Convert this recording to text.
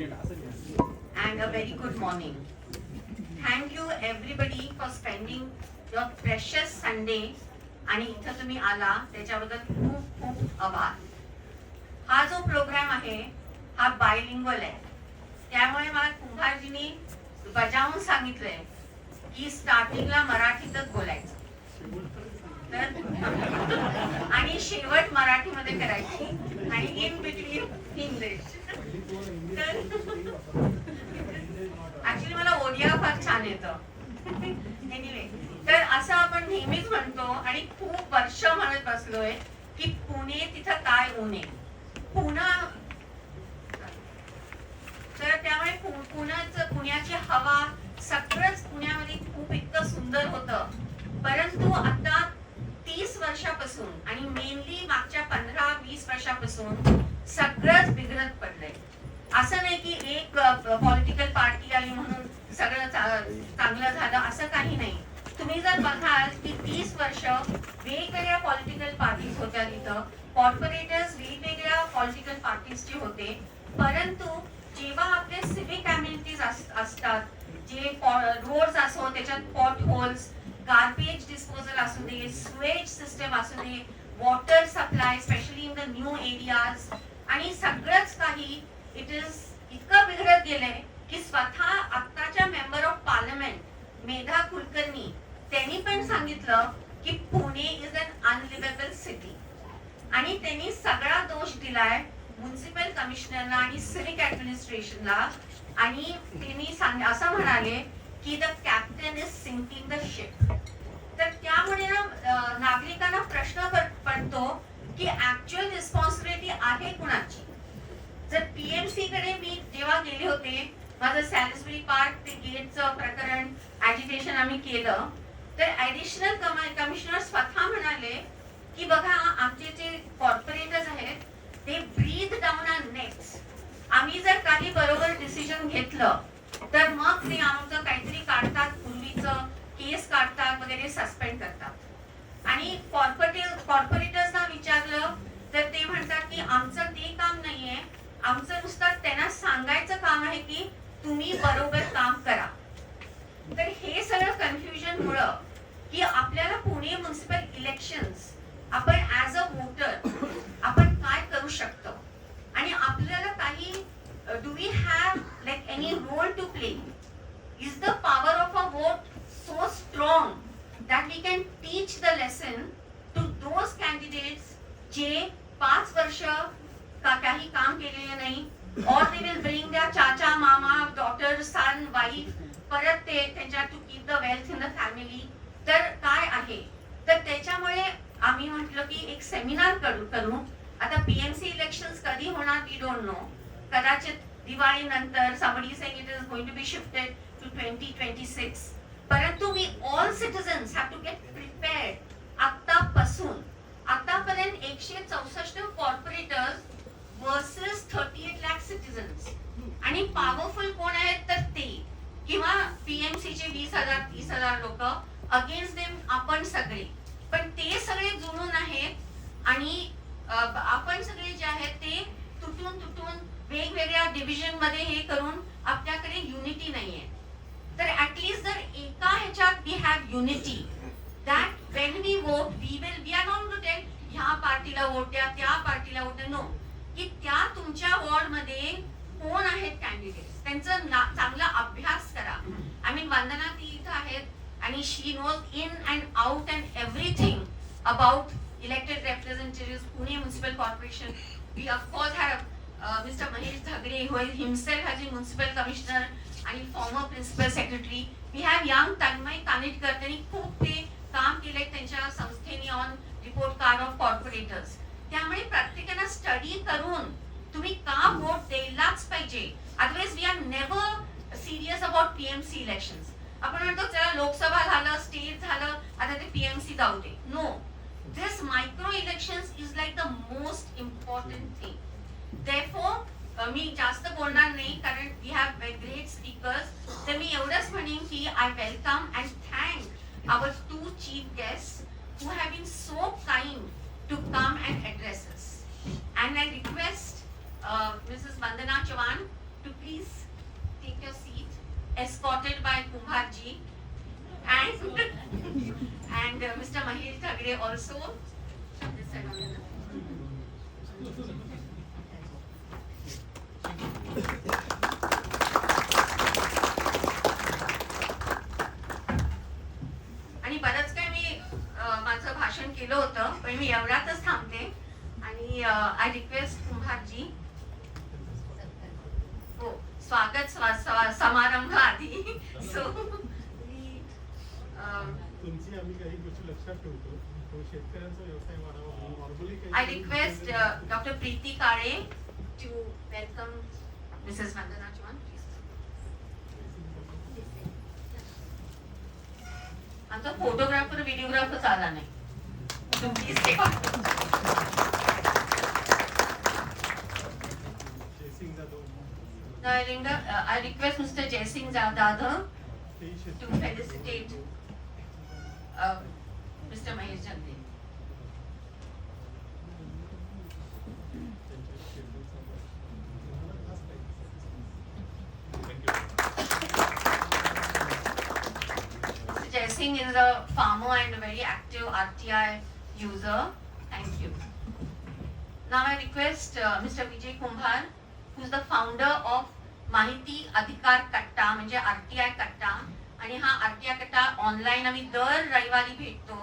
and a very good morning. Thank you everybody for spending your precious Sunday. आणि इथं तुम्ही आला त्याच्याबद्दल खूप खूप आभार. हा जो प्रोग्राम आहे हा बायलिंगल आहे. त्यामुळे मला कुंभारजींनी बजावून सांगितलंय की स्टार्टिंगला मराठीतच बोलायचं. तर आणि शेवट मराठीमध्ये करायची. इन बिटवीन इंग्लिश तर ऍक्च्युली मला ओडिया फार छान येतं. एनिवे तर असं आपण नेहमीच म्हणतो आणि खूप वर्ष म्हणत बसलोय की पुणे तिथं काय उणे पुणा तर त्यामुळे पुण्याचं पुण्याची हवा सगळंच पुण्यामध्ये खूप इतकं सुंदर होतं परंतु आता तीस वर्षापासून आणि मेनली मागच्या पंधरा वीस वर्षापासून सगळंच बिघडत पडलंय असं नाही की एक पॉलिटिकल पार्टी आली म्हणून सगळं चा- चांगलं झालं असं काही नाही. तुम्ही जर बघाल की तीस वर्ष वेगवेगळ्या पॉलिटिकल पार्टीज होत्या तिथं. कॉर्पोरेटर्स वेगवेगळ्या पॉलिटिकल पार्टीजचे होते. परंतु जेव्हा आपले सिविक अम्युनिटीज असतात जे रोड्स असो त्याच्यात पॉट होल्स गार्बेज डिस्पोजल असू दे स्वेज सिस्टम असू दे water supply specially in the new areas आणि सगळंच काही इट इज इतकं बिघडत गेलंय की स्वतः आत्ताच्या member of parliament Medha Kulkarni त्यांनी पण सांगितलं की Pune is an unlivable city आणि त्यांनी सगळा दोष दिलाय म्युन्सिपल कमिशनरला आणि सिव्हिक ऍडमिनिस्ट्रेशनला आणि त्यांनी सांग असं म्हणाले की the captain is sinking the ship तर त्यामुळे ना नागरिकांना प्रश्न पडतो की ऍक्च्युअल रिस्पॉन्सिबिलिटी आहे कुणाची? जर पीएमसी कडे मी जेव्हा गेले होते माझं सॅलिसबरी पार्क ते गेटचं प्रकरण ऍजिटेशन आम्ही केलं. तर ऍडिशनल कमिशनर स्वतः म्हणाले की बघा आमचे जे कॉर्पोरेटर्स आहेत ते ब्रीथ डाऊन आर नेक्स आम्ही जर काही बरोबर डिसिजन घेतलं तर मग ते आमचं काहीतरी काढतात पूर्वीचं केस काढतात वगैरे सस्पेंड करतात. आणि कॉर्पोरेट कॉर्पोरेटर्सना विचारलं तर ते म्हणतात की आमचं ते काम नाहीये. आमचं नुसतं त्यांना सांगायचं काम आहे की तुम्ही बरोबर काम करा. तर हे सगळं कन्फ्युजन मुळे की आपल्याला पुणे म्युन्सिपल इलेक्शन्स आपण ऍज अ वोटर आपण काय करू शकतो? आणि आपल्याला काही do we have like any role to play is the power of a vote so strong that we can teach the lesson to those candidates जे पाच वर्ष का काही काम केलेले नाही or they विल ब्रिंग द्या चाचा मामा daughter, son, वाईफ परत ते त्यांच्या to keep the wealth in the family तर काय आहे? तर त्याच्यामुळे आम्ही म्हटलं की एक सेमिनार करू करू. आता पीएमसी इलेक्शन कधी होणार? वी डोंट नो कदाचित दिवाळी नंतर somebody saying it to going to be twenty to 2026 परंतु we all citizens have to get prepared आतापासून आतापर्यंत एकशे चौसष्ट corporators versus thirty eight lakh citizens आणि पॉवरफुल कोण आहेत तर ते किंवा पीएमसी चे वीस हजार तीस हजार लोक अगेन्स्ट देम आपण सगळे. पण ते सगळे जुळून आहेत आणि आपण सगळे जे आहेत ते तुटून तुटून वेगवेगळ्या डिव्हिजनमध्ये हे करून आपल्याकडे युनिटी नाहीये. तर ऍटलीस्ट जर एका ह्याच्यात we have unity that when we vote we will we are not to tell ह्या पार्टीला वोट द्या त्या पार्टीला वोट नो की त्या तुमच्या वॉर्डमध्ये कोण आहेत कॅन्डिडेट त्यांचा चांगला अभ्यास आय मीन वंदना ती इथं आहेत आणि she knows in and out and everything about elected representative Pune municipal corporation we of course have mister Mahesh Zagade who is himself has been municipal आणि former principal secretary we have young Tanmay Kanitkar त्यांनी खूप ते काम केलंय त्यांच्या संस्थेने on report card of corporators त्यामुळे प्रत्येकाला स्टडी करून तुम्ही का वोट द्यायलाच पाहिजे. Otherwise we are never serious about PMC election आपण म्हणतो चला लोकसभा झालं स्टेट झालं आता ते पीएमसी जाऊ दे. No this micro elections is like the most important thing therefore मी जास्त बोलणार नाही कारण वी हॅव ग्रेट स्पीकर्स तर मी एवढंच म्हणेन की I welcome and thank our to chief guest who have been so kind to come and address us. And I request uh, Mrs. Vandana Chavan to please escorted by Kumbharji and and uh, Mr. Mahir Thagre also. आणि बरंच काही मी माझं भाषण केलं होतं पण मी एवढ्यातच थांबते आणि आय रिक्वेस्ट कुंभारजी हो स्वागत स्वा- स्वा- समारंभ आधी सो तुमची आम्ही काही गोष्टी लक्षात ठेवतो. शेतकऱ्यांचा व्यवसाय वाढावा normally I request doctor Preeti Kale to welcome mrs Vandana Chavan please आमचा फोटोग्राफर व्हिडिओग्राफर आला नाही. Jaisingh Jadhav Now I, uh, I request Mr. Jaising Dadha to felicitate uh, Mr. Mahesh Jante. Jaising is a farmer and a very active RTI user. Thank you. Now I request uh, Mr. Vijay Kumbhar who is the founder माहिती अधिकार कट्टा म्हणजे RTI कट्टा आणि हा RTI कट्टा online आम्ही दर रविवारी भेटतो.